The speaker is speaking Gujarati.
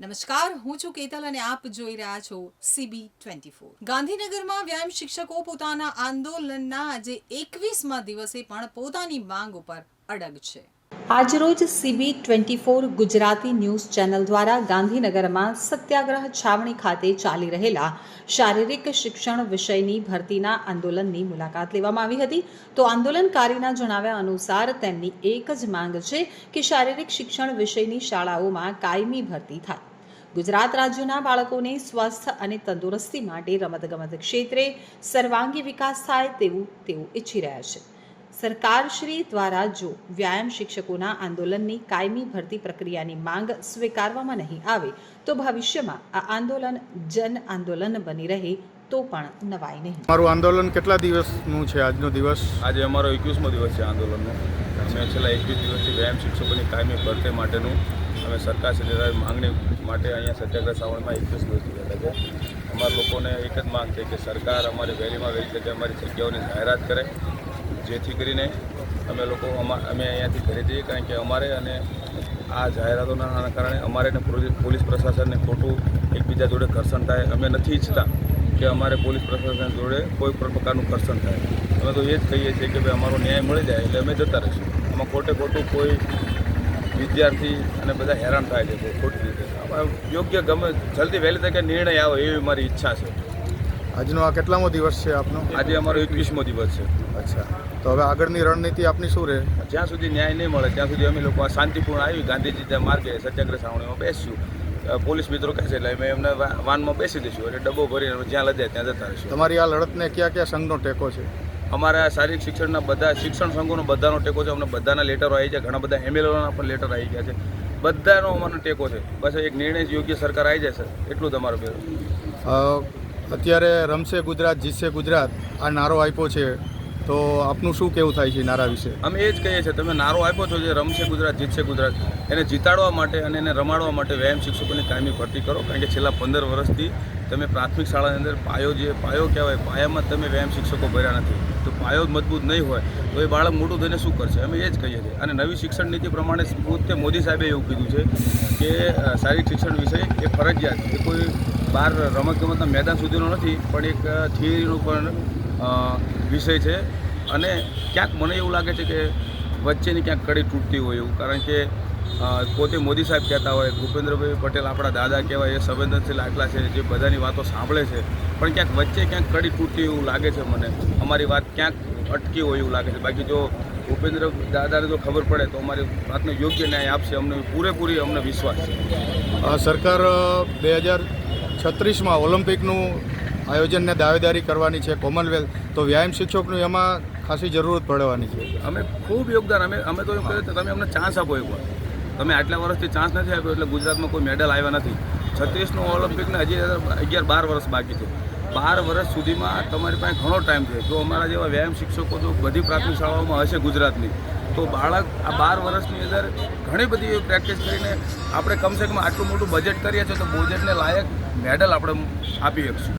નમસ્કાર, હું છું કેતલ અને આપ જોઈ રહ્યા છો સીબી ટ્વેન્ટી ફોર ગાંધીનગરમાં વ્યાયામ શિક્ષકો પોતાના આંદોલનના આજે એકવીસમા દિવસે પણ પોતાની માંગ ઉપર અડગ છે. આજરોજ CB twenty four Gujarati news channel દ્વારા ગાંધીનગરમાં સત્યાગ્રહ છાવણી ખાતે ચાલી રહેલા શારીરિક શિક્ષણ વિષયની ભરતીના આંદોલનની મુલાકાત લેવામાં આવી હતી. તો આંદોલનકારીના જણાવ્યા અનુસાર તેમની એક જ માંગ છે કે શારીરિક શિક્ષણ વિષયની શાળાઓમાં કાયમી ભરતી થાય. ગુજરાત રાજ્યના બાળકોને સ્વસ્થ અને તંદુરસ્તી માટે રમતગમત ક્ષેત્રે સર્વાંગી વિકાસ થાય તેવું તેઓ ઈચ્છી રહ્યા છે. સરકારશ્રી દ્વારા જો વ્યાયામ શિક્ષકોના આંદોલનની કાયમી ભરતી પ્રક્રિયાની માંગ સ્વીકારવામાં નહીં આવે, તો ભવિષ્યમાં આ આંદોલન જન આંદોલન બની રહે તો પણ નવાય નહીં. મારું આંદોલન કેટલા દિવસનું છે આજનો દિવસ? આજે અમારો એકવીસમો દિવસ છે આંદોલનનો. અમે છેલ્લા એકવીસ દિવસથી વ્યાયામ શિક્ષકોની કાયમી ભરતી માટેનું અમે સરકાર શ્રી માંગણી માટે અહીંયા સત્યાગ્રહ શ્રાવણમાં એકવીસ દિવસથી બેઠા છે. અમારા લોકોને એક જ માંગ છે કે સરકાર અમારી વહેલીમાં વહેલી તકે અમારી જગ્યાઓની જાહેરાત કરે. જેથી કરીને અમે લોકો અમા- અમે અહીંયાથી ઘરે જઈએ કારણ કે અમારે અને આ જાહેરાતોના કારણે અમારે પોલીસ પ્રશાસનને ખોટું એકબીજા જોડે ઘર્ષણ થાય. અમે નથી ઈચ્છતા કે અમારે પોલીસ પ્રશાસન જોડે કોઈ પણ પ્રકારનું ઘર્ષણ થાય. અમે તો એ જ કહીએ છીએ કે ભાઈ અમારો ન્યાય મળી જાય એટલે અમે જતા રહીશું. આમાં ખોટે ખોટું કોઈ વિદ્યાર્થી અને બધા હેરાન થાય છે ખોટી રીતે. યોગ્ય ગમે જલ્દી વહેલી તકે નિર્ણય આવે એવી મારી ઈચ્છા છે. આજનો આ કેટલામો દિવસ છે આપનો? આજે અમારો એકવીસમો દિવસ છે. અચ્છા. તો હવે આગળની રણનીતિ આપની શું રહે? જ્યાં સુધી ન્યાય નહીં મળે ત્યાં સુધી અમે લોકો આ શાંતિપૂર્ણ આવી ગાંધીજી ત્યાં માર્ગે સત્યાગ્રહ સાવણીમાં બેસીશું. અ, પોલીસ મિત્રો કહે છે એટલે અમે એમને વાનમાં બેસી દઈશું એટલે ડબ્બો ભરીને જ્યાં લઈ જાય ત્યાં જતા રહીશું. તમારી આ લડતને કયા કયા સંઘનો ટેકો છે? અમારા શારીરિક શિક્ષણના બધા શિક્ષણ સંઘોનો બધાનો ટેકો છે. અમને બધાના લેટરો આવી ગયા. ઘણા બધા એમએલઓના પણ લેટર આવી ગયા છે. બધાનો અમારો ટેકો છે. બસ એક નિર્ણય યોગ્ય સરકાર આવી જશે. એટલું તમારું અત્યારે રમશે ગુજરાત જીતશે ગુજરાત આ નારો આપ્યો છે. તો આપનું શું કેવું થાય છે નારા વિશે? અમે એ જ કહીએ છીએ, તમે નારો આપ્યો છો જે રમશે ગુજરાત જીતશે ગુજરાત, એને જીતાડવા માટે અને એને રમાડવા માટે વ્યાયામ શિક્ષકોની કાયમી ભરતી કરો, કારણ કે છેલ્લા પંદર વર્ષથી તમે પ્રાથમિક શાળાની અંદર પાયો જે પાયો કહેવાય, પાયામાં તમે વ્યાયામ શિક્ષકો ભર્યા નથી. તો પાયો મજબૂત નહીં હોય, તો એ બાળક મોટું થઈને શું કરશે? અમે એ જ કહીએ છીએ. અને નવી શિક્ષણ નીતિ પ્રમાણે પોતે મોદી સાહેબે એવું કીધું છે કે શારીરિક શિક્ષણ વિષય એ ફરજિયાત એ કોઈ બહાર રમતગમતના મેદાન સુધીનો નથી, પણ એક થિયરીનું પણ વિષય છે. અને ક્યાંક મને એવું લાગે છે કે વચ્ચેની ક્યાંક કડી તૂટતી હોય એવું. કારણ કે પોતે મોદી સાહેબ કહેતા હોય, ભૂપેન્દ્રભાઈ પટેલ આપણા દાદા કહેવાય, એ સંવેદનશીલ આટલા છે, જે બધાની વાતો સાંભળે છે. પણ ક્યાંક વચ્ચે ક્યાંક કડી તૂટતી એવું લાગે છે મને. અમારી વાત ક્યાંક અટકી હોય એવું લાગે છે. બાકી જો ભૂપેન્દ્ર દાદાને જો ખબર પડે તો અમારી વાતનો યોગ્ય ન્યાય આપશે. અમને પૂરેપૂરી અમને વિશ્વાસ છે. સરકાર બે હજાર છત્રીસમાં ઓલિમ્પિકનું આયોજનને દાવેદારી કરવાની છે કોમનવેલ્થ. તો વ્યાયામ શિક્ષકનું એમાં ખાસી જરૂરત પડવાની છે. અમે ખૂબ યોગદાન, અમે અમે તો એમ કહીએ કે તમે અમને ચાન્સ આપો એકવાર તમે આટલા વર્ષથી ચાન્સ નથી આપ્યો, એટલે ગુજરાતમાં કોઈ મેડલ આવ્યા નથી. છત્રીસનું ઓલિમ્પિકને હજી અગિયાર બાર વર્ષ બાકી છે. બાર વર્ષ સુધીમાં તમારી પાસે ઘણો ટાઈમ છે. જો અમારા જેવા વ્યાયામ શિક્ષકો જો બધી પ્રાથમિક શાળાઓમાં હશે ગુજરાતની. તો બાળક આ બાર વર્ષની અંદર ઘણી બધી એવી પ્રેક્ટિસ કરીને આપણે કમસે કમ આટલું મોટું બજેટ કરીએ છીએ તો બજેટને લાયક મેડલ આપણે આપી શકશું.